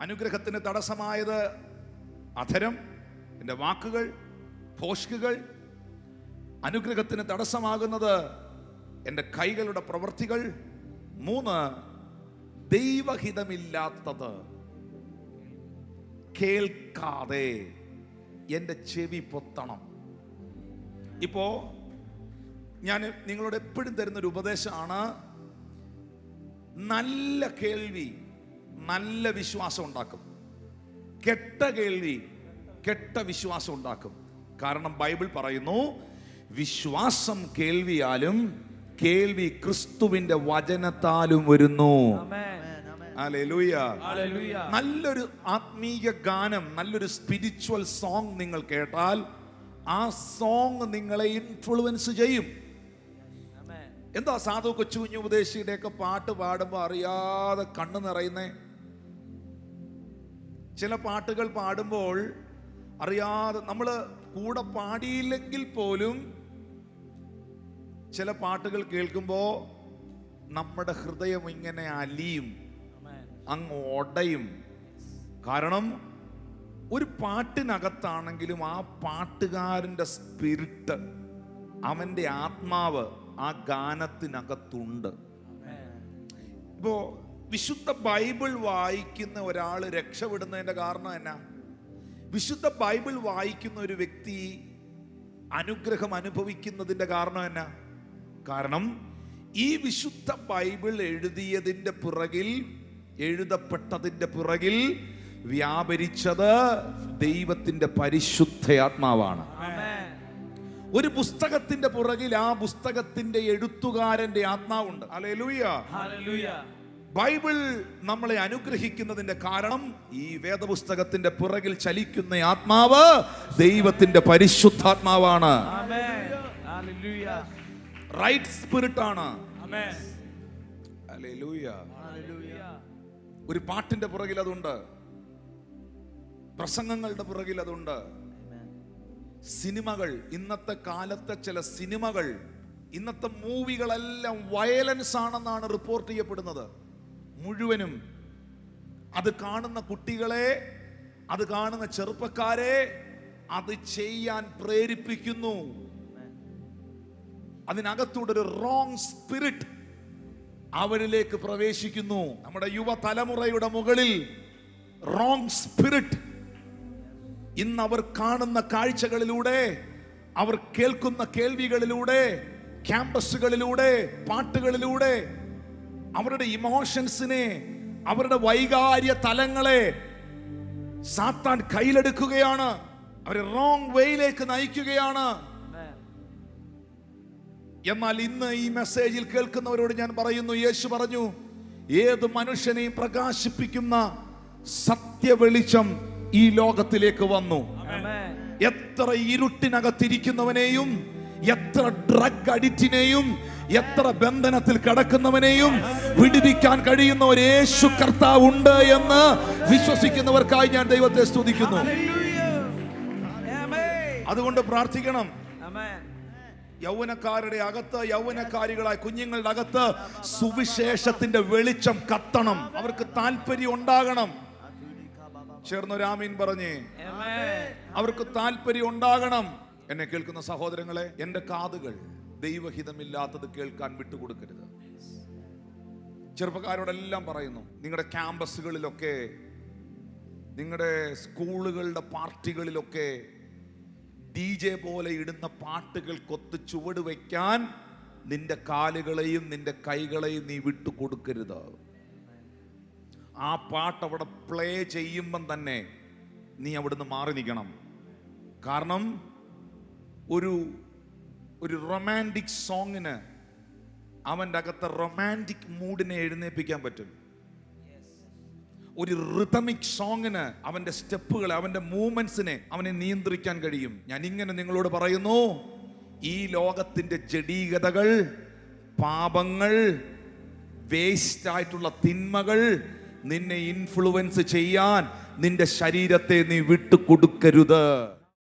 അനുഗ്രഹത്തിന് തടസ്സമായത് അധരം എന്റെ വാക്കുകൾ ഭോഷ്കുകൾ. അനുഗ്രഹത്തിന് തടസ്സമാകുന്നത് എന്റെ കൈകളുടെ പ്രവൃത്തികൾ. മൂന്ന് ദൈവഹിതമില്ലാത്തത്. കേൾക്കാതെ എന്റെ ചെവി പൊത്തണം. ഇപ്പോ ഞാൻ നിങ്ങളോട് എപ്പോഴും തരുന്നൊരു ഉപദേശമാണ് നല്ല കേൾവി. നല്ല വിശ്വാസം ഉണ്ടാക്കും. കെട്ട കേൾവി കെട്ട വിശ്വാസം ഉണ്ടാക്കും. കാരണം ബൈബിൾ പറയുന്നു വിശ്വാസം കേൾവിയാലും കേൾവി ക്രിസ്തുവിന്റെ വചനത്താലും വരുന്നു. നല്ലൊരു ആത്മീയ ഗാനം നല്ലൊരു സ്പിരിച്വൽ സോങ് നിങ്ങൾ കേട്ടാൽ ആ സോങ് നിങ്ങളെ ഇൻഫ്ലുവൻസ് ചെയ്യും. എന്താ സാധു കൊച്ചു കുഞ്ഞു ഉപദേശിയുടെയൊക്കെ പാട്ട് പാടുമ്പോൾ അറിയാതെ കണ്ണു നിറയുന്നേ? ചില പാട്ടുകൾ പാടുമ്പോൾ അറിയാതെ നമ്മൾ കൂടെ പാടിയില്ലെങ്കിൽ പോലും ചില പാട്ടുകൾ കേൾക്കുമ്പോൾ നമ്മുടെ ഹൃദയം ഇങ്ങനെ അലിയും. അങ്ങ് ഒടയും കാരണം ഒരു പാട്ടിനകത്താണെങ്കിലും ആ പാട്ടുകാരന്റെ സ്പിരിറ്റ് അവന്റെ ആത്മാവ് ആ ഗാനത്തിനകത്തുണ്ട് Amen. വിശുദ്ധ ബൈബിൾ വായിക്കുന്ന ഒരാൾ രക്ഷപ്പെടുന്നതിന്റെ കാരണം എന്നാ? വിശുദ്ധ ബൈബിൾ വായിക്കുന്ന ഒരു വ്യക്തി അനുഗ്രഹം അനുഭവിക്കുന്നതിന്റെ കാരണം എന്നാ? കാരണം ഈ വിശുദ്ധ ബൈബിൾ എഴുതിയതിന്റെ പുറകിൽ എഴുതപ്പെട്ടതിന്റെ പുറകിൽ വ്യാപരിച്ചത് ദൈവത്തിന്റെ പരിശുദ്ധ ആത്മാവാണ്. ഒരു പുസ്തകത്തിന്റെ പുറകിൽ ആ പുസ്തകത്തിന്റെ എഴുത്തുകാരന്റെ ആത്മാവുണ്ട്. Alleluia Hallelujah. ബൈബിൾ നമ്മളെ അനുഗ്രഹിക്കുന്നതിന്റെ കാരണം ഈ വേദപുസ്തകത്തിന്റെ പുറകിൽ ചലിക്കുന്ന ആത്മാവ് ദൈവത്തിന്റെ പരിശുദ്ധാത്മാവാണ്. റൈറ്റ് സ്പിരിറ്റ് ആണ്. ഒരു പാട്ടിന്റെ പുറകിൽ അതുണ്ട്. പ്രസംഗങ്ങളുടെ പുറകിൽ അതുണ്ട്. സിനിമകൾ ഇന്നത്തെ കാലത്തെ ചില സിനിമകൾ ഇന്നത്തെ മൂവികളെല്ലാം വയലൻസ് ആണെന്നാണ് റിപ്പോർട്ട് ചെയ്യപ്പെടുന്നത്. മുഴുവനും അത് കാണുന്ന കുട്ടികളെ അത് കാണുന്ന ചെറുപ്പക്കാരെ അത് ചെയ്യാൻ പ്രേരിപ്പിക്കുന്നു. അതിനകത്തൂടെ ഒരു റോങ് സ്പിരിറ്റ് അവരിലേക്ക് പ്രവേശിക്കുന്നു. നമ്മുടെ യുവതലമുറയുടെ മുകളിൽ റോങ് സ്പിരിറ്റ് ഇന്ന് അവർ കാണുന്ന കാഴ്ചകളിലൂടെ അവർ കേൾക്കുന്ന കേൾവികളിലൂടെ ക്യാമ്പസുകളിലൂടെ പാട്ടുകളിലൂടെ അവരുടെ ഇമോഷൻസിനെ അവരുടെ വൈകാര്യ തലങ്ങളെ സാത്താൻ കയ്യിലെടുക്കുകയാണ് അവരെ റോങ് വേയിലേക്ക് നയിക്കുകയാണ്. എന്നാൽ ഇന്ന് ഈ മെസ്സേജിൽ കേൾക്കുന്നവരോട് ഞാൻ പറയുന്നു യേശു പറഞ്ഞു ഏത് മനുഷ്യനെയും പ്രകാശിപ്പിക്കുന്ന സത്യ വെളിച്ചം ഈ ലോകത്തിലേക്ക് വന്നു. എത്ര ഇരുട്ടിനകത്തിരിക്കുന്നവനെയും എത്ര ഡ്രഗ് അഡിറ്റിനെയും എത്ര ബന്ധനത്തിൽ കിടക്കുന്നവനെയും വിടുവിക്കാൻ കഴിയുന്ന ഒരു യേശു കർത്താവ് ഉണ്ട് എന്ന് വിശ്വസിക്കുന്നവർക്കായി ഞാൻ ദൈവത്തെ സ്തുതിക്കുന്നു. അതുകൊണ്ട് പ്രാർത്ഥിക്കണം. യൗവനക്കാരുടെ അകത്ത് യൗവനക്കാരികളായ കുഞ്ഞുങ്ങളുടെ അകത്ത് സുവിശേഷത്തിന്റെ വെളിച്ചം കത്തണം അവർക്ക് താല്പര്യം ഉണ്ടാകണം ചേർന്നൊരാമീൻ പറഞ്ഞേ. അവർക്ക് താല്പര്യം ഉണ്ടാകണം എന്നെ കേൾക്കുന്ന സഹോദരങ്ങളെ എന്റെ കാതുകൾ ദൈവഹിതമില്ലാത്തത് കേൾക്കാൻ വിട്ടുകൊടുക്കരുത്. ചെറുപ്പക്കാരോടെല്ലാം പറയുന്നു നിങ്ങളുടെ ക്യാമ്പസുകളിലൊക്കെ നിങ്ങളുടെ സ്കൂളുകളുടെ പാർട്ടികളിലൊക്കെ ഡി ജെ പോലെ ഇടുന്ന പാട്ടുകൾ പാട്ടുകൾക്കൊത്ത് ചുവട് വയ്ക്കാൻ നിന്റെ കാലുകളെയും നിന്റെ കൈകളെയും നീ വിട്ടു കൊടുക്കരുത് ആ പാട്ട് അവിടെ പ്ലേ ചെയ്യുമ്പം തന്നെ നീ അവിടുന്ന് മാറി നിൽക്കണം. കാരണം ഒരു ഒരു റൊമാന്റിക് സോങ്ങിന് അവന്റെ അകത്തെ റൊമാന്റിക് മൂഡിനെ എഴുന്നേൽപ്പിക്കാൻ പറ്റും. ഒരു റിതമിക് സോങ്ങിന് അവന്റെ സ്റ്റെപ്പുകളെ അവന്റെ മൂവ്മെൻസിനെ അവനെ നിയന്ത്രിക്കാൻ കഴിയും. ഞാൻ ഇങ്ങനെ നിങ്ങളോട് പറയുന്നു ഈ ലോകത്തിന്റെ ജഡീകതകൾ പാപങ്ങൾ വേസ്റ്റ് ആയിട്ടുള്ള തിന്മകൾ നിന്നെ ഇൻഫ്ലുവൻസ് ചെയ്യാൻ നിന്റെ ശരീരത്തെ നീ വിട്ടുകൊടുക്കരുത്.